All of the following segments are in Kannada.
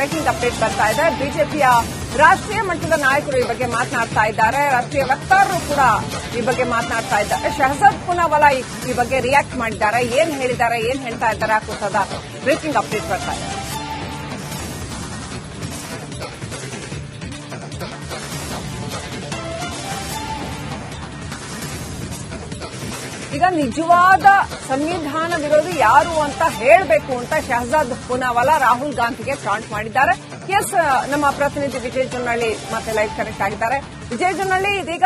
ಬ್ರೇಕಿಂಗ್ ಅಪ್ಡೇಟ್ ಬರ್ತಾ ಇದೆ. ಬಿಜೆಪಿಯ ರಾಷ್ಟ್ರೀಯ ಮಟ್ಟದ ನಾಯಕರು ಈ ಬಗ್ಗೆ ಮಾತನಾಡ್ತಾ ಇದ್ದಾರೆ. ರಾಷ್ಟ್ರೀಯ ವಕ್ತಾರರು ಕೂಡ ಈ ಬಗ್ಗೆ ಮಾತನಾಡ್ತಾ ಇದ್ದಾರೆ. ಶಹಜಾದ್ ಪುನಾವಲ ಈ- ಬಗ್ಗೆ ರಿಯಾಕ್ಟ್ ಮಾಡಿದ್ದಾರೆ. ಏನ್ ಹೇಳಿದ್ದಾರೆ? ಏನ್ ಹೇಳ್ತಾ ಇದ್ದಾರೆ? ಕುರಿತಾದ ಬ್ರೇಕಿಂಗ್ ಅಪ್ಡೇಟ್ ಬರ್ತಾ ಇದೆ. ಈಗ ನಿಜವಾದ ಸಂವಿಧಾನ ವಿರೋಧಿ ಯಾರು ಅಂತ ಹೇಳಬೇಕು ಅಂತ ಶಹಜಾದ್ ಪುನಾವಾಲಾ ರಾಹುಲ್ ಗಾಂಧಿಗೆ ಕಾಂಟ್ ಮಾಡಿದ್ದಾರೆ. ಎಸ್ ನಮ್ಮ ಪ್ರತಿನಿಧಿ ವಿಜಯ್ ಜೊನ್ನಳ್ಳಿ ಮತ್ತೆ ಲೈವ್ ಕನೆಕ್ಟ್ ಆಗಿದ್ದಾರೆ. ವಿಜಯ್ ಜೊನ್ನಳ್ಳಿ ಇದೀಗ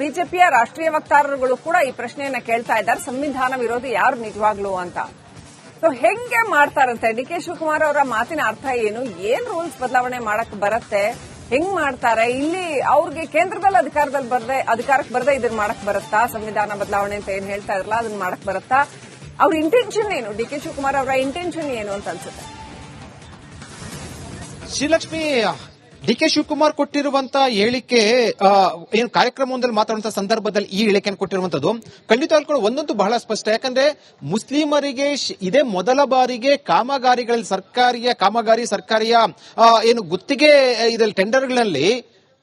ಬಿಜೆಪಿಯ ರಾಷ್ಟ್ರೀಯ ವಕ್ತಾರರುಗಳು ಕೂಡ ಈ ಪ್ರಶ್ನೆಯನ್ನ ಕೇಳ್ತಾ ಇದ್ದಾರೆ. ಸಂವಿಧಾನ ವಿರೋಧಿ ಯಾರು ನಿಜವಾಗ್ಲು ಅಂತ. ಸೊ ಹೆಂಗೆ ಮಾಡ್ತಾರಂತೆ? ಡಿ ಕೆ ಶಿವಕುಮಾರ್ ಅವರ ಮಾತಿನ ಅರ್ಥ ಏನು? ಏನ್ ರೂಲ್ಸ್ ಬದಲಾವಣೆ ಮಾಡಕ್ ಬರತ್ತೆ? ಹೆಂಗ್ ಮಾಡ್ತಾರೆ? ಇಲ್ಲಿ ಅವ್ರಿಗೆ ಕೇಂದ್ರದಲ್ಲಿ ಅಧಿಕಾರದಲ್ಲಿ ಬರದೆ ಅಧಿಕಾರಕ್ಕೆ ಬರದೆ ಇದನ್ನ ಮಾಡಕ್ ಬರುತ್ತಾ? ಸಂವಿಧಾನ ಬದಲಾವಣೆ ಅಂತ ಏನ್ ಹೇಳ್ತಾ ಇರಲ್ಲ ಅದನ್ನ ಮಾಡಕ್ ಬರುತ್ತಾ? ಅವ್ರ ಇಂಟೆನ್ಷನ್ ಏನು? ಡಿ ಕೆ ಶಿವಕುಮಾರ್ ಅವರ ಇಂಟೆನ್ಷನ್ ಏನು ಅಂತ ಅನ್ಸುತ್ತೆ? ಶ್ರೀಲಕ್ಷ್ಮಿ ಡಿ ಕೆ ಶಿವಕುಮಾರ್ ಕೊಟ್ಟಿರುವಂತಹ ಹೇಳಿಕೆ ಏನು ಕಾರ್ಯಕ್ರಮವೊಂದಲ್ಲಿ ಮಾತಾಡುವಂತಹ ಸಂದರ್ಭದಲ್ಲಿ ಈ ಹೇಳಿಕೆಯನ್ನು ಕೊಟ್ಟಿರುವಂತದ್ದು ಖಂಡಿತ ಕೂಡ ಒಂದೊಂದು ಬಹಳ ಸ್ಪಷ್ಟ. ಯಾಕಂದ್ರೆ ಮುಸ್ಲಿಮರಿಗೆ ಇದೇ ಮೊದಲ ಬಾರಿಗೆ ಕಾಮಗಾರಿಗಳಲ್ಲಿ ಸರ್ಕಾರಿಯ, ಕಾಮಗಾರಿ ಸರ್ಕಾರಿಯ ಏನು ಗುತ್ತಿಗೆ ಇದರಲ್ಲಿ ಟೆಂಡರ್ಗಳಲ್ಲಿ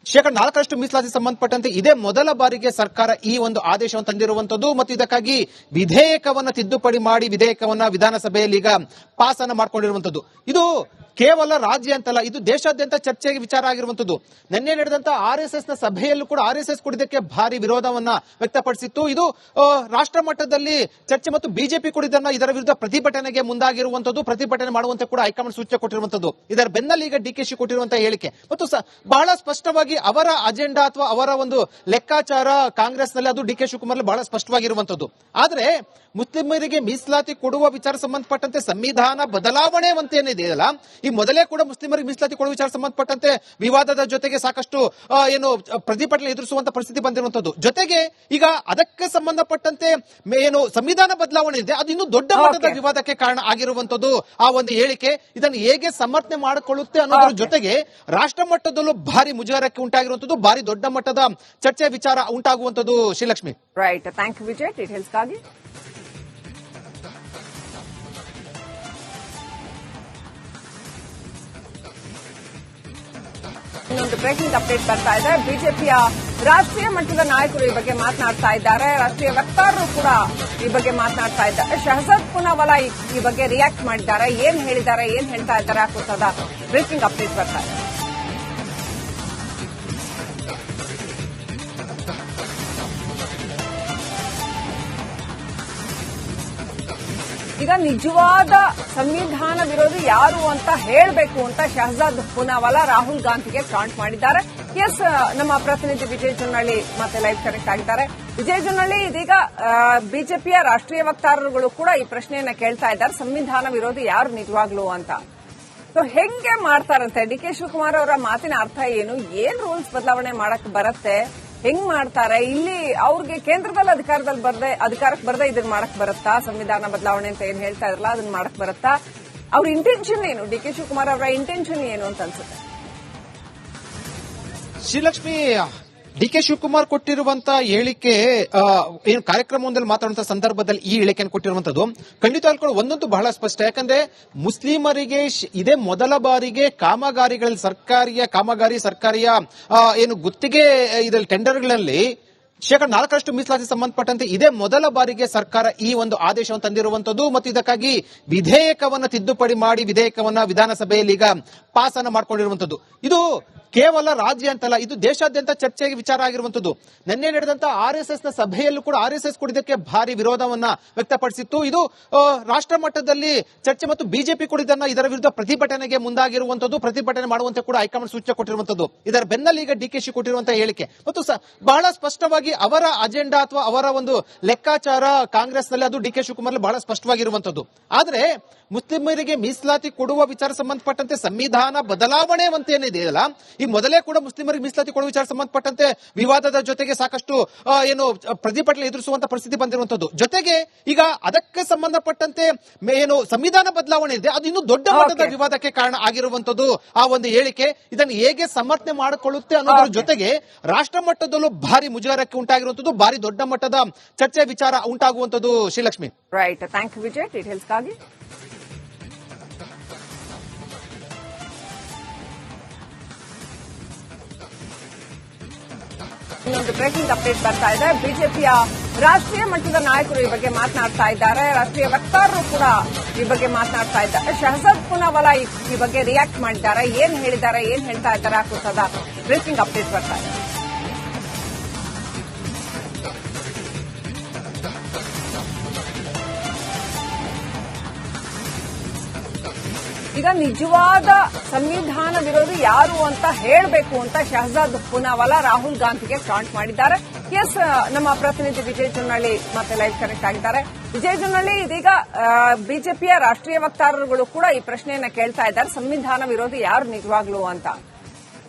ಶೇಕಡ ನಾಲ್ಕರಷ್ಟು ಮೀಸಲಾತಿ ಸಂಬಂಧಪಟ್ಟಂತೆ ಇದೇ ಮೊದಲ ಬಾರಿಗೆ ಸರ್ಕಾರ ಈ ಒಂದು ಆದೇಶವನ್ನು ತಂದಿರುವಂತದ್ದು ಮತ್ತು ಇದಕ್ಕಾಗಿ ವಿಧೇಯಕವನ್ನ ತಿದ್ದುಪಡಿ ಮಾಡಿ ವಿಧೇಯಕವನ್ನ ವಿಧಾನಸಭೆಯಲ್ಲಿ ಈಗ ಪಾಸ್ ಅನ್ನ ಮಾಡ್ಕೊಂಡಿರುವಂತದ್ದು. ಇದು ಕೇವಲ ರಾಜ್ಯ ಅಂತಲ್ಲ, ಇದು ದೇಶಾದ್ಯಂತ ಚರ್ಚೆಗೆ ವಿಚಾರ ಆಗಿರುವಂತದ್ದು ನಿನ್ನೆ ನಡೆದಂತ ಆರ್ ಎಸ್ ಎಸ್ನ ಸಭೆಯಲ್ಲೂ ಕೂಡ ಆರ್ ಎಸ್ ಎಸ್ ಕುಡಿದಕ್ಕೆ ಭಾರಿ ವಿರೋಧವನ್ನ ವ್ಯಕ್ತಪಡಿಸಿತ್ತು. ಇದು ರಾಷ್ಟ್ರ ಮಟ್ಟದಲ್ಲಿ ಚರ್ಚೆ ಮತ್ತು ಬಿಜೆಪಿ ಕುಡಿದನ್ನ ಇದರ ವಿರುದ್ಧ ಪ್ರತಿಭಟನೆಗೆ ಮುಂದಾಗಿರುವಂತದ್ದು ಪ್ರತಿಭಟನೆ ಮಾಡುವಂತೆ ಕೂಡ ಹೈಕಮಾಂಡ್ ಸೂಚನೆ ಕೊಟ್ಟಿರುವಂತದ್ದು ಇದರ ಬೆನ್ನಲ್ಲಿ ಈಗ ಡಿ ಕೆ ಶಿ ಕೊಟ್ಟಿರುವಂತಹ ಹೇಳಿಕೆ. ಮತ್ತು ಬಹಳ ಸ್ಪಷ್ಟವಾಗಿ ಅವರ ಅಜೆಂಡಾ ಅಥವಾ ಅವರ ಒಂದು ಲೆಕ್ಕಾಚಾರ ಕಾಂಗ್ರೆಸ್ನಲ್ಲಿ ಅದು ಡಿ ಕೆ ಶಿವಕುಮಾರ್ ಬಹಳ ಸ್ಪಷ್ಟವಾಗಿರುವಂತದ್ದು ಆದ್ರೆ, ಮುಸ್ಲಿಮರಿಗೆ ಮೀಸಲಾತಿ ಕೊಡುವ ವಿಚಾರ ಸಂಬಂಧಪಟ್ಟಂತೆ ಸಂವಿಧಾನ ಬದಲಾವಣೆ ಅಂತ ಏನಿದೆಯಲ್ಲ ಈ ಮೊದಲೇ ಕೂಡ ಮುಸ್ಲಿಮರಿಗೆ ಮೀಸಲಾತಿ ಕೊಡುವ ವಿಚಾರ ಸಂಬಂಧಪಟ್ಟಂತೆ ವಿವಾದದ ಜೊತೆಗೆ ಸಾಕಷ್ಟು ಏನು ಪ್ರತಿಭಟನೆ ಎದುರಿಸುವಂತ ಪರಿಸ್ಥಿತಿ ಬಂದಿರುವಂತದ್ದು ಜೊತೆಗೆ ಈಗ ಅದಕ್ಕೆ ಸಂಬಂಧಪಟ್ಟಂತೆ ಏನು ಸಂವಿಧಾನ ಬದಲಾವಣೆ ಇದೆ. ಅದು ಇನ್ನೂ ದೊಡ್ಡ ಮಟ್ಟದ ವಿವಾದಕ್ಕೆ ಕಾರಣ ಆಗಿರುವಂತದ್ದು ಆ ಒಂದು ಹೇಳಿಕೆ. ಇದನ್ನು ಹೇಗೆ ಸಮರ್ಥನೆ ಮಾಡಿಕೊಳ್ಳುತ್ತೆ ಅನ್ನೋದ್ರ ಜೊತೆಗೆ ರಾಷ್ಟ್ರ ಮಟ್ಟದಲ್ಲೂ ಭಾರಿ ಮುಜುಗರಕ್ಕೆ ಉಂಟಾಗಿರುವಂತದ್ದು ಭಾರಿ ದೊಡ್ಡ ಮಟ್ಟದ ಚರ್ಚೆ ವಿಚಾರ ಉಂಟಾಗುವಂತದ್ದು Shrilakshmi. Right thank you Vijay ಡೀಟೇಲ್ಸ್ಗಾಗಿ ಇನ್ನೊಂದು ಬ್ರೇಕಿಂಗ್ ಅಪ್ಡೇಟ್ ಬರ್ತಾ ಇದೆ. ಬಿಜೆಪಿಯ ರಾಷ್ಟ್ರೀಯ ಮಟ್ಟದ ನಾಯಕರು ಈ ಬಗ್ಗೆ ಮಾತನಾಡ್ತಾ ಇದ್ದಾರೆ. ರಾಷ್ಟ್ರೀಯ ವಕ್ತಾರರು ಕೂಡ ಈ ಬಗ್ಗೆ ಮಾತನಾಡ್ತಾ ಇದ್ದಾರೆ. ಶಹಜಾದ್ ಪುನಾವಾಲಾ ಈ- ಬಗ್ಗೆ ರಿಯಾಕ್ಟ್ ಮಾಡಿದ್ದಾರೆ. ಏನ್ ಹೇಳಿದ್ದಾರೆ, ಏನ್ ಹೇಳ್ತಾ ಇದ್ದಾರೆ ಕುರಿತಾದ ಬ್ರೇಕಿಂಗ್ ಅಪ್ಡೇಟ್ ಬರ್ತಾ ಇದೆ. ಈಗ ನಿಜವಾದ ಸಂವಿಧಾನ ವಿರೋಧಿ ಯಾರು ಅಂತ ಹೇಳಬೇಕು ಅಂತ ಶಹಜಾದ್ ಪುನಾವಾಲಾ ರಾಹುಲ್ ಗಾಂಧಿಗೆ ಕಾಂಟ್ ಮಾಡಿದ್ದಾರೆ. ಎಸ್ ನಮ್ಮ ಪ್ರತಿನಿಧಿ ವಿಜಯ್ ಜೊನ್ನಳ್ಳಿ ಮತ್ತೆ ಲೈವ್ ಕನೆಕ್ಟ್ ಆಗಿದ್ದಾರೆ. ವಿಜಯ್ ಜೊನ್ನಳ್ಳಿ ಇದೀಗ ಬಿಜೆಪಿಯ ರಾಷ್ಟ್ರೀಯ ವಕ್ತಾರರುಗಳು ಕೂಡ ಈ ಪ್ರಶ್ನೆಯನ್ನ ಕೇಳ್ತಾ ಇದ್ದಾರೆ. ಸಂವಿಧಾನ ವಿರೋಧಿ ಯಾರು ನಿಜವಾಗ್ಲು ಅಂತ. ಸೊ ಹೆಂಗೆ ಮಾಡ್ತಾರಂತೆ? ಡಿ ಕೆ ಶಿವಕುಮಾರ್ ಅವರ ಮಾತಿನ ಅರ್ಥ ಏನು? ಏನ್ ರೂಲ್ಸ್ ಬದಲಾವಣೆ ಮಾಡಕ್ ಬರತ್ತೆ? ಹೆಂಗ್ ಮಾಡ್ತಾರೆ? ಇಲ್ಲಿ ಅವ್ರಿಗೆ ಕೇಂದ್ರದಲ್ಲಿ ಅಧಿಕಾರದಲ್ಲಿ ಬರದೆ, ಅಧಿಕಾರಕ್ಕೆ ಬರದೆ ಇದನ್ನ ಮಾಡಕ್ ಬರುತ್ತಾ? ಸಂವಿಧಾನ ಬದಲಾವಣೆ ಅಂತ ಏನ್ ಹೇಳ್ತಾ ಇರಲ್ಲ ಅದನ್ನ ಮಾಡಕ್ ಬರುತ್ತಾ? ಅವ್ರ ಇಂಟೆನ್ಷನ್ ಏನು? ಡಿ ಕೆ ಶಿವಕುಮಾರ್ ಅವರ ಇಂಟೆನ್ಷನ್ ಏನು ಅಂತ ಅನ್ಸುತ್ತೆ? ಶ್ರೀಲಕ್ಷ್ಮಿ ಡಿ ಕೆ ಶಿವಕುಮಾರ್ ಕೊಟ್ಟಿರುವಂತಹ ಹೇಳಿಕೆ ಏನು ಕಾರ್ಯಕ್ರಮವೊಂದಲ್ಲಿ ಮಾತಾಡುವಂತಹ ಸಂದರ್ಭದಲ್ಲಿ ಈ ಹೇಳಿಕೆಯನ್ನು ಕೊಟ್ಟಿರುವಂತದ್ದು, ಖಂಡಿತ ಹೇಳ್ಕೊಂಡು ಒಂದೊಂದು ಬಹಳ ಸ್ಪಷ್ಟ. ಯಾಕಂದ್ರೆ ಮುಸ್ಲಿಮರಿಗೆ ಇದೇ ಮೊದಲ ಬಾರಿಗೆ ಕಾಮಗಾರಿಗಳಲ್ಲಿ ಸರ್ಕಾರಿಯ, ಕಾಮಗಾರಿ ಸರ್ಕಾರಿಯ ಏನು ಗುತ್ತಿಗೆ ಇದರಲ್ಲಿ ಟೆಂಡರ್ಗಳಲ್ಲಿ ಶೇಕಡ ನಾಲ್ಕರಷ್ಟು ಮೀಸಲಾತಿ ಸಂಬಂಧಪಟ್ಟಂತೆ ಇದೇ ಮೊದಲ ಬಾರಿಗೆ ಸರ್ಕಾರ ಈ ಒಂದು ಆದೇಶವನ್ನು ತಂದಿರುವಂತದ್ದು ಮತ್ತು ಇದಕ್ಕಾಗಿ ವಿಧೇಯಕವನ್ನ ತಿದ್ದುಪಡಿ ಮಾಡಿ ವಿಧೇಯಕವನ್ನ ವಿಧಾನಸಭೆಯಲ್ಲಿ ಈಗ ಪಾಸ್ ಅನ್ನ ಮಾಡ್ಕೊಂಡಿರುವಂತದ್ದು. ಇದು ಕೇವಲ ರಾಜ್ಯ ಅಂತಲ್ಲ, ಇದು ದೇಶಾದ್ಯಂತ ಚರ್ಚೆಗೆ ವಿಚಾರ ಆಗಿರುವಂತದ್ದು ನಿನ್ನೆ ನಡೆದಂತ ಆರ್ ಎಸ್ ಎಸ್ನ ಸಭೆಯಲ್ಲೂ ಕೂಡ ಆರ್ ಎಸ್ ಎಸ್ ಕುಡಿದಕ್ಕೆ ಭಾರಿ ವಿರೋಧವನ್ನ ವ್ಯಕ್ತಪಡಿಸಿತ್ತು. ಇದು ರಾಷ್ಟ್ರ ಮಟ್ಟದಲ್ಲಿ ಚರ್ಚೆ ಮತ್ತು ಬಿಜೆಪಿ ಕೂಡ ಇದನ್ನ ಇದರ ವಿರುದ್ಧ ಪ್ರತಿಭಟನೆಗೆ ಮುಂದಾಗಿರುವಂತದ್ದು ಪ್ರತಿಭಟನೆ ಮಾಡುವಂತೆ ಕೂಡ ಹೈಕಮಾಂಡ್ ಸೂಚನೆ ಕೊಟ್ಟಿರುವಂತದ್ದು ಇದರ ಬೆನ್ನಲ್ಲಿ ಈಗ ಡಿ ಕೆ ಶಿ ಕೊಟ್ಟಿರುವಂತಹ ಹೇಳಿಕೆ. ಮತ್ತು ಬಹಳ ಸ್ಪಷ್ಟವಾಗಿ ಅವರ ಅಜೆಂಡಾ ಅಥವಾ ಅವರ ಒಂದು ಲೆಕ್ಕಾಚಾರ ಕಾಂಗ್ರೆಸ್ನಲ್ಲಿ ಅದು ಡಿ ಕೆ ಶಿವಕುಮಾರ್ ಬಹಳ ಸ್ಪಷ್ಟವಾಗಿರುವಂತದ್ದು ಆದ್ರೆ, ಮುಸ್ಲಿಮರಿಗೆ ಮೀಸಲಾತಿ ಕೊಡುವ ವಿಚಾರ ಸಂಬಂಧಪಟ್ಟಂತೆ ಸಂವಿಧಾನ ಬದಲಾವಣೆ ಅಂತ ಏನಿದೆಯಲ್ಲ ಈ ಮೊದಲೇ ಕೂಡ ಮುಸ್ಲಿಮರಿಗೆ ಮೀಸಲಾತಿ ಕೊಡುವ ವಿಚಾರ ಸಂಬಂಧಪಟ್ಟಂತೆ ವಿವಾದದ ಜೊತೆಗೆ ಸಾಕಷ್ಟು ಏನು ಪ್ರತಿಭಟನೆ ಎದುರಿಸುವಂತ ಪರಿಸ್ಥಿತಿ ಬಂದಿರುವಂತದ್ದು ಜೊತೆಗೆ ಈಗ ಅದಕ್ಕೆ ಸಂಬಂಧಪಟ್ಟಂತೆ ಏನು ಸಂವಿಧಾನ ಬದಲಾವಣೆ ಇದೆ. ಅದು ಇನ್ನೂ ದೊಡ್ಡ ಮಟ್ಟದ ವಿವಾದಕ್ಕೆ ಕಾರಣ ಆಗಿರುವಂತದ್ದು ಆ ಒಂದು ಹೇಳಿಕೆ. ಇದನ್ನು ಹೇಗೆ ಸಮರ್ಥನೆ ಮಾಡಿಕೊಳ್ಳುತ್ತೆ ಅನ್ನೋದ್ರ ಜೊತೆಗೆ ರಾಷ್ಟ್ರ ಮಟ್ಟದಲ್ಲೂ ಭಾರಿ ಮುಜುಗರಕ್ಕೆ ಉಂಟಾಗಿರುವಂತದ್ದು ಭಾರಿ ದೊಡ್ಡ ಮಟ್ಟದ ಚರ್ಚೆ ವಿಚಾರ ಉಂಟಾಗುವಂತದ್ದು Shrilakshmi. Right thank you Vijay ಡೀಟೇಲ್ಸ್ಗಾಗಿ ಇನ್ನೊಂದು ಬ್ರೇಕಿಂಗ್ ಅಪ್ಡೇಟ್ ಬರ್ತಾ ಇದೆ. ಬಿಜೆಪಿಯ ರಾಷ್ಟ್ರೀಯ ಮಟ್ಟದ ನಾಯಕರು ಈ ಬಗ್ಗೆ ಮಾತನಾಡ್ತಾ ಇದ್ದಾರೆ. ರಾಷ್ಟ್ರೀಯ ವಕ್ತಾರರು ಕೂಡ ಈ ಬಗ್ಗೆ ಮಾತನಾಡ್ತಾ ಇದ್ದಾರೆ. ಶಹಜಾದ್ ಪುನಾವಾಲಾ ಈ- ಬಗ್ಗೆ ರಿಯಾಕ್ಟ್ ಮಾಡಿದ್ದಾರೆ. ಏನ್ ಹೇಳಿದ್ದಾರೆ? ಏನ್ ಹೇಳ್ತಾ ಇದ್ದಾರೆ? ಆ ಕುರಿತಾದ ಬ್ರೇಕಿಂಗ್ ಅಪ್ಡೇಟ್ ಬರ್ತಾ ಇದೆ. ಈಗ ನಿಜವಾದ ಸಂವಿಧಾನ ವಿರೋಧಿ ಯಾರು ಅಂತ ಹೇಳಬೇಕು ಅಂತ ಶಹಜಾದ್ ಪುನಾವಾಲಾ ರಾಹುಲ್ ಗಾಂಧಿಗೆ ಫ್ರಾಂಟ್ ಮಾಡಿದ್ದಾರೆ. ಎಸ್ ನಮ್ಮ ಪ್ರತಿನಿಧಿ ವಿಜಯ್ ಜುನಳ್ಳಿ ಮತ್ತೆ ಲೈವ್ ಕನೆಕ್ಟ್ ಆಗಿದ್ದಾರೆ. ವಿಜಯ್ ಜುನಳ್ಳಿ ಇದೀಗ ಬಿಜೆಪಿಯ ರಾಷ್ಟ್ರೀಯ ವಕ್ತಾರರುಗಳು ಕೂಡ ಈ ಪ್ರಶ್ನೆಯನ್ನ ಕೇಳ್ತಾ ಇದ್ದಾರೆ. ಸಂವಿಧಾನ ವಿರೋಧಿ ಯಾರು ನಿಜವಾಗ್ಲು ಅಂತ.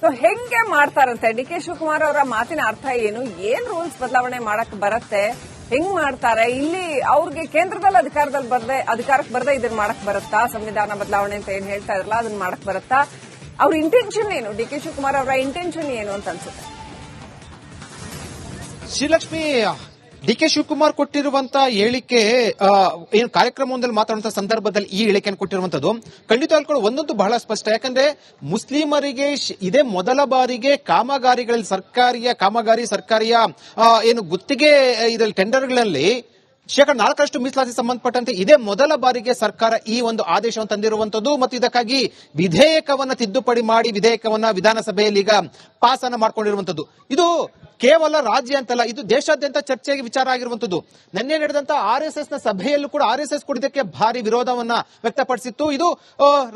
ಸೊ ಹೆಂಗೆ ಮಾಡ್ತಾರಂತೆ? ಡಿ ಕೆ ಶಿವಕುಮಾರ್ ಅವರ ಮಾತಿನ ಅರ್ಥ ಏನು? ಏನ್ ರೂಲ್ಸ್ ಬದಲಾವಣೆ ಮಾಡಕ್ ಬರತ್ತೆ? ಹೆಂಗ್ ಮಾಡ್ತಾರೆ? ಇಲ್ಲಿ ಅವ್ರಿಗೆ ಕೇಂದ್ರದಲ್ಲಿ ಅಧಿಕಾರದಲ್ಲಿ ಬರದೆ ಅಧಿಕಾರಕ್ಕೆ ಬರದೆ ಇದನ್ನ ಮಾಡಕ್ ಬರುತ್ತಾ? ಸಂವಿಧಾನ ಬದಲಾವಣೆ ಅಂತ ಏನ್ ಹೇಳ್ತಾ ಇರಲ್ಲ ಅದನ್ನ ಮಾಡಕ್ ಬರುತ್ತಾ? ಅವ್ರ ಇಂಟೆನ್ಷನ್ ಏನು? ಡಿ ಕೆ ಶಿವಕುಮಾರ್ ಅವರ ಇಂಟೆನ್ಷನ್ ಏನು ಅಂತ ಅನ್ಸುತ್ತೆ? ಶ್ರೀಲಕ್ಷ್ಮಿ ಡಿ ಕೆ ಶಿವಕುಮಾರ್ ಕೊಟ್ಟಿರುವಂತಹ ಹೇಳಿಕೆ ಏನು ಕಾರ್ಯಕ್ರಮವೊಂದಲ್ಲಿ ಮಾತಾಡುವಂತ ಸಂದರ್ಭದಲ್ಲಿ ಈ ಹೇಳಿಕೆಯನ್ನು ಕೊಟ್ಟಿರುವಂತದ್ದು, ಖಂಡಿತ ಹೇಳ್ಕೊಂಡು ಒಂದೊಂದು ಬಹಳ ಸ್ಪಷ್ಟ. ಯಾಕಂದ್ರೆ ಮುಸ್ಲಿಮರಿಗೆ ಇದೇ ಮೊದಲ ಬಾರಿಗೆ ಕಾಮಗಾರಿಗಳಲ್ಲಿ ಸರ್ಕಾರಿಯ, ಕಾಮಗಾರಿ ಸರ್ಕಾರಿಯ ಏನು ಗುತ್ತಿಗೆ ಇದರಲ್ಲಿ ಟೆಂಡರ್ಗಳಲ್ಲಿ ಶೇಕಡ ನಾಲ್ಕರಷ್ಟು ಮೀಸಲಾತಿ ಸಂಬಂಧಪಟ್ಟಂತೆ ಇದೇ ಮೊದಲ ಬಾರಿಗೆ ಸರ್ಕಾರ ಈ ಒಂದು ಆದೇಶವನ್ನು ತಂದಿರುವಂತದ್ದು. ಮತ್ತು ಇದಕ್ಕಾಗಿ ವಿಧೇಯಕವನ್ನ ತಿದ್ದುಪಡಿ ಮಾಡಿ, ವಿಧೇಯಕವನ್ನ ವಿಧಾನಸಭೆಯಲ್ಲಿ ಈಗ ಪಾಸ್ ಅನ್ನ ಮಾಡ್ಕೊಂಡಿರುವಂತದ್ದು ಇದು ಕೇವಲ ರಾಜ್ಯ ಅಂತಲ್ಲ, ಇದು ದೇಶಾದ್ಯಂತ ಚರ್ಚೆಗೆ ವಿಚಾರ ಆಗಿರುವಂತದ್ದು ನಿನ್ನೆ ನಡೆದಂತ ಆರ್ ಎಸ್ ಎಸ್ನ ಸಭೆಯಲ್ಲೂ ಕೂಡ ಆರ್ ಎಸ್ ಎಸ್ ಕುಡಿದಕ್ಕೆ ಭಾರಿ ವಿರೋಧವನ್ನ ವ್ಯಕ್ತಪಡಿಸಿತ್ತು. ಇದು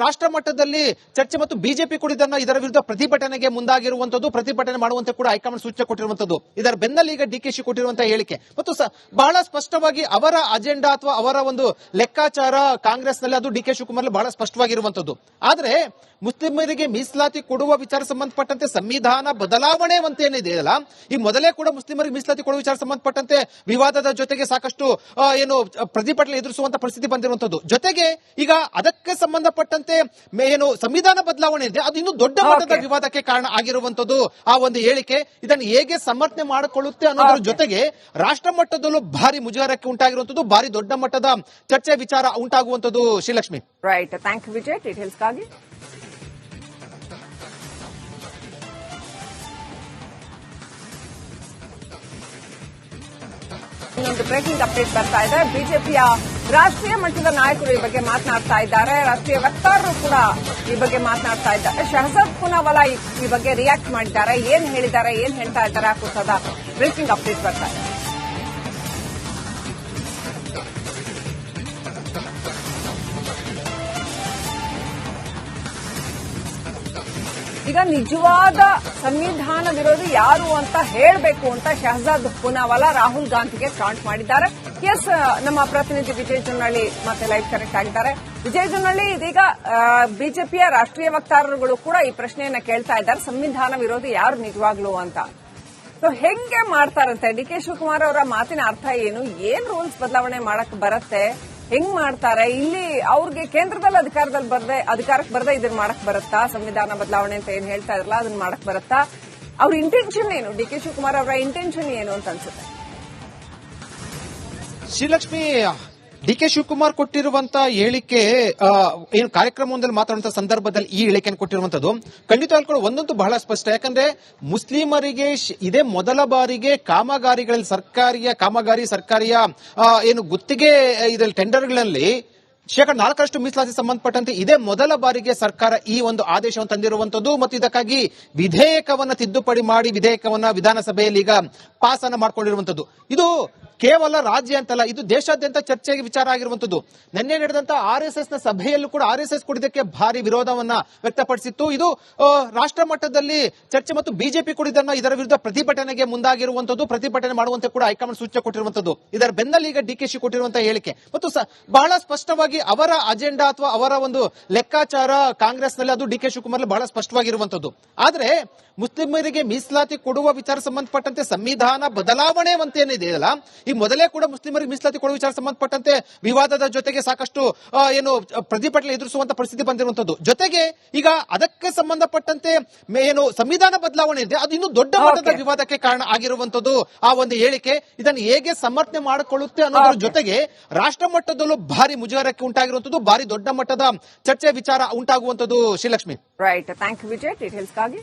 ರಾಷ್ಟ್ರ ಮಟ್ಟದಲ್ಲಿ ಚರ್ಚೆ ಮತ್ತು ಬಿಜೆಪಿ ಕುಡಿದನ್ನ ಇದರ ವಿರುದ್ಧ ಪ್ರತಿಭಟನೆಗೆ ಮುಂದಾಗಿರುವಂತದ್ದು ಪ್ರತಿಭಟನೆ ಮಾಡುವಂತೆ ಕೂಡ ಹೈಕಮಾಂಡ್ ಸೂಚನೆ ಕೊಟ್ಟಿರುವಂತದ್ದು ಇದರ ಬೆನ್ನಲ್ಲಿ ಈಗ ಡಿ ಕೆ ಶಿ ಕೊಟ್ಟಿರುವಂತಹ ಹೇಳಿಕೆ. ಮತ್ತು ಬಹಳ ಸ್ಪಷ್ಟವಾಗಿ ಅವರ ಅಜೆಂಡಾ ಅಥವಾ ಅವರ ಒಂದು ಲೆಕ್ಕಾಚಾರ ಕಾಂಗ್ರೆಸ್ನಲ್ಲಿ ಅದು ಡಿ ಕೆ ಶಿವಕುಮಾರ್ ಬಹಳ ಸ್ಪಷ್ಟವಾಗಿರುವಂತದ್ದು ಆದ್ರೆ, ಮುಸ್ಲಿಮರಿಗೆ ಮೀಸಲಾತಿ ಕೊಡುವ ವಿಚಾರ ಸಂಬಂಧಪಟ್ಟಂತೆ ಸಂವಿಧಾನ ಬದಲಾವಣೆ ಅಂತ ಏನಿದೆಯಲ್ಲ ಈ ಮೊದಲೇ ಕೂಡ ಮುಸ್ಲಿಮರಿಗೆ ಮೀಸಲಾತಿ ಕೊಡುವ ವಿಚಾರ ಸಂಬಂಧಪಟ್ಟಂತೆ ವಿವಾದದ ಜೊತೆಗೆ ಸಾಕಷ್ಟು ಏನು ಪ್ರತಿಭಟನೆ ಎದುರಿಸುವಂತ ಪರಿಸ್ಥಿತಿ ಬಂದಿರುವಂತದ್ದು ಜೊತೆಗೆ ಈಗ ಅದಕ್ಕೆ ಸಂಬಂಧಪಟ್ಟಂತೆ ಏನು ಸಂವಿಧಾನ ಬದಲಾವಣೆ ಇದೆ. ಅದು ಇನ್ನೂ ದೊಡ್ಡ ಮಟ್ಟದ ವಿವಾದಕ್ಕೆ ಕಾರಣ ಆಗಿರುವಂತದ್ದು ಆ ಒಂದು ಹೇಳಿಕೆ. ಇದನ್ನು ಹೇಗೆ ಸಮರ್ಥನೆ ಮಾಡಿಕೊಳ್ಳುತ್ತೆ ಅನ್ನೋದ್ರ ಜೊತೆಗೆ ರಾಷ್ಟ್ರ ಮಟ್ಟದಲ್ಲೂ ಭಾರಿ ಮುಜುಗರಕ್ಕೆ ಉಂಟಾಗಿರುವಂತದ್ದು ಭಾರಿ ದೊಡ್ಡ ಮಟ್ಟದ ಚರ್ಚೆ ವಿಚಾರ ಉಂಟಾಗುವಂತದ್ದು Shrilakshmi. Right thank you Vijay ಡೀಟೇಲ್ಸ್ಗಾಗಿ ಇನ್ನೊಂದು ಬ್ರೇಕಿಂಗ್ ಅಪ್ಡೇಟ್ ಬರ್ತಾ ಇದೆ. ಬಿಜೆಪಿಯ ರಾಷ್ಟ್ರೀಯ ಮಟ್ಟದ ನಾಯಕರು ಈ ಬಗ್ಗೆ ಮಾತನಾಡ್ತಾ ಇದ್ದಾರೆ. ರಾಷ್ಟ್ರೀಯ ವಕ್ತಾರರು ಕೂಡ ಈ ಬಗ್ಗೆ ಮಾತನಾಡ್ತಾ ಇದ್ದಾರೆ. ಶಹಜಾದ್ ಪುನಾವಾಲಾ ಈ- ಬಗ್ಗೆ ರಿಯಾಕ್ಟ್ ಮಾಡಿದ್ದಾರೆ. ಏನ್ ಹೇಳಿದ್ದಾರೆ? ಏನ್ ಹೇಳ್ತಾ ಇದ್ದಾರೆ? ಆ ಬ್ರೇಕಿಂಗ್ ಅಪ್ಡೇಟ್ ಬರ್ತಾ ಇದೆ. ಈಗ ನಿಜವಾದ ಸಂವಿಧಾನ ವಿರೋಧಿ ಯಾರು ಅಂತ ಹೇಳಬೇಕು ಅಂತ ಶಹಜಾದ್ ಪುನಾವಾಲಾ ರಾಹುಲ್ ಗಾಂಧಿಗೆ ಟಾಂಟ್ ಮಾಡಿದ್ದಾರೆ. ಎಸ್ ನಮ್ಮ ಪ್ರತಿನಿಧಿ ವಿಜಯ್ ಜೊನ್ನಳ್ಳಿ ಮತ್ತೆ ಲೈವ್ ಕನೆಕ್ಟ್ ಆಗಿದ್ದಾರೆ. ವಿಜಯ್ ಜೊನ್ನಳ್ಳಿ ಇದೀಗ ಬಿಜೆಪಿಯ ರಾಷ್ಟ್ರೀಯ ವಕ್ತಾರರುಗಳು ಕೂಡ ಈ ಪ್ರಶ್ನೆಯನ್ನ ಕೇಳ್ತಾ ಇದ್ದಾರೆ. ಸಂವಿಧಾನ ವಿರೋಧಿ ಯಾರು ನಿಜವಾಗ್ಲು ಅಂತ. ಸೊ ಹೆಂಗೆ ಮಾಡ್ತಾರಂತೆ? ಡಿ ಕೆ ಶಿವಕುಮಾರ್ ಅವರ ಮಾತಿನ ಅರ್ಥ ಏನು? ಏನ್ ರೂಲ್ಸ್ ಬದಲಾವಣೆ ಮಾಡಕ್ ಬರತ್ತೆ? ಹೆಂಗ್ ಮಾಡ್ತಾರೆ? ಇಲ್ಲಿ ಅವ್ರಿಗೆ ಕೇಂದ್ರದಲ್ಲಿ ಅಧಿಕಾರದಲ್ಲಿ ಬರದೆ ಅಧಿಕಾರಕ್ಕೆ ಬರದೆ ಇದನ್ನ ಮಾಡಕ್ ಬರುತ್ತಾ? ಸಂವಿಧಾನ ಬದಲಾವಣೆ ಅಂತ ಏನ್ ಹೇಳ್ತಾ ಇರಲ್ಲ ಅದನ್ನ ಮಾಡಕ್ ಬರುತ್ತಾ? ಅವ್ರ ಇಂಟೆನ್ಷನ್ ಏನು? ಡಿ ಕೆ ಶಿವಕುಮಾರ್ ಅವರ ಇಂಟೆನ್ಷನ್ ಏನು ಅಂತ ಅನ್ಸುತ್ತೆ. ಶ್ರೀಲಕ್ಷ್ಮಿ ಡಿ ಕೆ ಶಿವಕುಮಾರ್ ಕೊಟ್ಟಿರುವಂತ ಹೇಳಿಕೆ ಏನು ಕಾರ್ಯಕ್ರಮವೊಂದಲ್ಲಿ ಮಾತಾಡುವಂತ ಸಂದರ್ಭದಲ್ಲಿ ಈ ಹೇಳಿಕೆಯನ್ನು ಕೊಟ್ಟಿರುವಂತದ್ದು, ಖಂಡಿತ ಕೂಡ ಒಂದೊಂದು ಬಹಳ ಸ್ಪಷ್ಟ. ಯಾಕಂದ್ರೆ ಮುಸ್ಲಿಮರಿಗೆ ಇದೇ ಮೊದಲ ಬಾರಿಗೆ ಕಾಮಗಾರಿಗಳಲ್ಲಿ ಸರ್ಕಾರಿಯ, ಕಾಮಗಾರಿ ಸರ್ಕಾರಿಯ ಏನು ಗುತ್ತಿಗೆ, ಇದರಲ್ಲಿ ಟೆಂಡರ್ಗಳಲ್ಲಿ ಶೇಕಡ ನಾಲ್ಕರಷ್ಟು ಮೀಸಲಾತಿ ಸಂಬಂಧಪಟ್ಟಂತೆ ಇದೇ ಮೊದಲ ಬಾರಿಗೆ ಸರ್ಕಾರ ಈ ಒಂದು ಆದೇಶವನ್ನು ತಂದಿರುವಂತದ್ದು ಮತ್ತು ಇದಕ್ಕಾಗಿ ವಿಧೇಯಕವನ್ನ ತಿದ್ದುಪಡಿ ಮಾಡಿ ವಿಧೇಯಕವನ್ನ ವಿಧಾನಸಭೆಯಲ್ಲಿ ಈಗ ಪಾಸ್ ಅನ್ನ ಮಾಡ್ಕೊಂಡಿರುವಂತದ್ದು. ಇದು ಕೇವಲ ರಾಜ್ಯ ಅಂತಲ್ಲ, ಇದು ದೇಶಾದ್ಯಂತ ಚರ್ಚೆಗೆ ವಿಚಾರ ಆಗಿರುವಂತದ್ದು ನಿನ್ನೆ ನಡೆದಂತ ಆರ್ ಎಸ್ ಎಸ್ನ ಸಭೆಯಲ್ಲೂ ಕೂಡ ಆರ್ ಎಸ್ ಎಸ್ ಕುಡಿದಕ್ಕೆ ಭಾರಿ ವಿರೋಧವನ್ನ ವ್ಯಕ್ತಪಡಿಸಿತ್ತು. ಇದು ರಾಷ್ಟ್ರ ಮಟ್ಟದಲ್ಲಿ ಚರ್ಚೆ ಮತ್ತು ಬಿಜೆಪಿ ಕುಡಿದನ್ನ ಇದರ ವಿರುದ್ಧ ಪ್ರತಿಭಟನೆಗೆ ಮುಂದಾಗಿರುವಂತದ್ದು ಪ್ರತಿಭಟನೆ ಮಾಡುವಂತೆ ಕೂಡ ಹೈಕಮಾಂಡ್ ಸೂಚನೆ ಕೊಟ್ಟಿರುವಂತದ್ದು ಇದರ ಬೆನ್ನಲ್ಲಿ ಈಗ ಡಿ ಕೆ ಶಿ ಕೊಟ್ಟಿರುವಂತಹ ಹೇಳಿಕೆ. ಮತ್ತು ಬಹಳ ಸ್ಪಷ್ಟವಾಗಿ ಅವರ ಅಜೆಂಡಾ ಅಥವಾ ಅವರ ಒಂದು ಲೆಕ್ಕಾಚಾರ ಕಾಂಗ್ರೆಸ್ನಲ್ಲಿ ಅದು ಡಿ ಕೆ ಶಿವಕುಮಾರ್ ಬಹಳ ಸ್ಪಷ್ಟವಾಗಿರುವಂತದ್ದು ಆದ್ರೆ, ಮುಸ್ಲಿಮರಿಗೆ ಮೀಸಲಾತಿ ಕೊಡುವ ವಿಚಾರ ಸಂಬಂಧಪಟ್ಟಂತೆ ಸಂವಿಧಾನ ಬದಲಾವಣೆ ಅಂತ ಏನಿದೆಯಲ್ಲ ಈ ಮೊದಲೇ ಕೂಡ ಮುಸ್ಲಿಮರಿಗೆ ಮೀಸಲಾತಿ ಕೊಡುವ ವಿಚಾರ ಸಂಬಂಧಪಟ್ಟಂತೆ ವಿವಾದದ ಜೊತೆಗೆ ಸಾಕಷ್ಟು ಏನು ಪ್ರತಿಭಟನೆ ಎದುರಿಸುವಂತ ಪರಿಸ್ಥಿತಿ ಬಂದಿರುವಂತದ್ದು. ಜೊತೆಗೆ ಈಗ ಅದಕ್ಕೆ ಸಂಬಂಧಪಟ್ಟಂತೆ ಏನು ಸಂವಿಧಾನ ಬದಲಾವಣೆ ಇದೆ. ಅದು ಇನ್ನೂ ದೊಡ್ಡ ಮಟ್ಟದ ವಿವಾದಕ್ಕೆ ಕಾರಣ ಆಗಿರುವಂತದ್ದು ಆ ಒಂದು ಹೇಳಿಕೆ. ಇದನ್ನು ಹೇಗೆ ಸಮರ್ಥನೆ ಮಾಡಿಕೊಳ್ಳುತ್ತೆ ಅನ್ನೋದ್ರ ಜೊತೆಗೆ ರಾಷ್ಟ್ರ ಮಟ್ಟದಲ್ಲೂ ಭಾರಿ ಮುಜುಗರಕ್ಕೆ ಉಂಟಾಗಿರುವಂತದ್ದು ಭಾರಿ ದೊಡ್ಡ ಮಟ್ಟದ ಚರ್ಚೆ ವಿಚಾರ ಉಂಟಾಗುವಂತದ್ದು Shrilakshmi. Right thank you Vijay ಡೀಟೇಲ್ಸ್ಗಾಗಿ